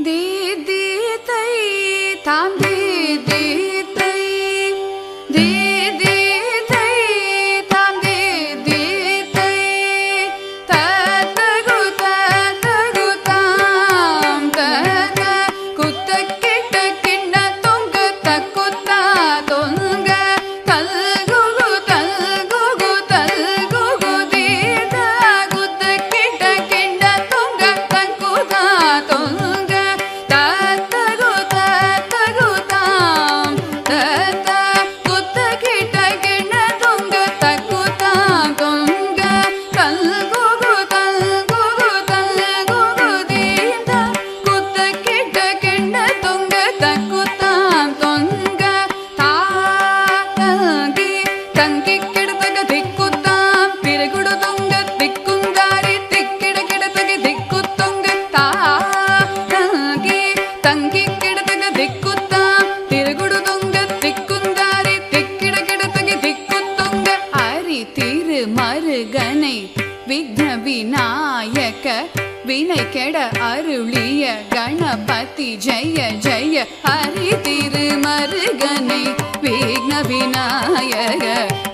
ी दि तान् दी दी ते que வினை கெட அருளிய கணபதி ஜெய ஜெய ஹரி திருமருகனை விக்ன விநாயக.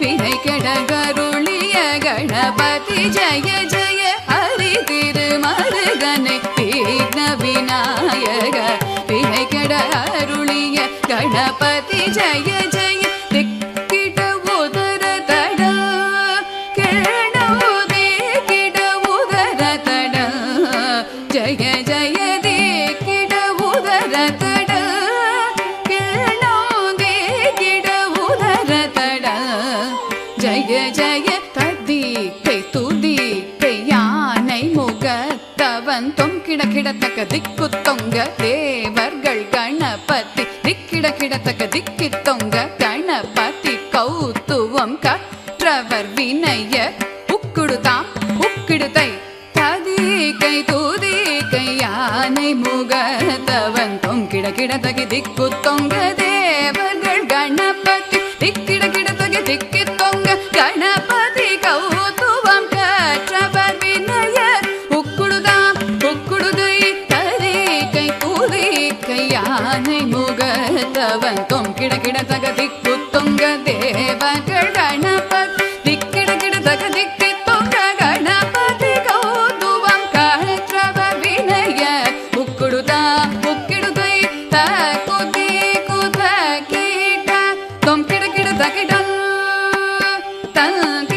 வினை கெட கருளிய கணபதி ஜெய ஜெய ஹரி திருமருகனை விக்ன விநாயக. வினை கெட அருளிய கணபதி ஜெய ஜெய ஜய ஜய தே கிட உதர தட. கேணவுதே கிட உதர தட. ததி கை துதி கை யானை முகத்தவன் தொம் கிடத்தக்க திக்கு தொங்க தேவர்கள் கணபதி. திக்கிட கிடத்தக்க திக்கி தொங்க கணபதி. கௌத்துவம் கற்றவர் வினைய. உக்குடுதாம் உக்கிடுதை. ததி கை தூதி கை யானை முகத்தவன் தொங்கிட கிட கிடத்தகி திக்கு தொங்க தேவர்கள் கணபதி. திக்கிட கிடத்தகி திக்கி தொங்க கணபதி. கௌதுவம் கற்றவர் வினய உக்குடுதாம் உக்குடுதை தரி கை பூதி கை யானை முகத்தவன் தொங்கிட கிட தக திக்கு 等等。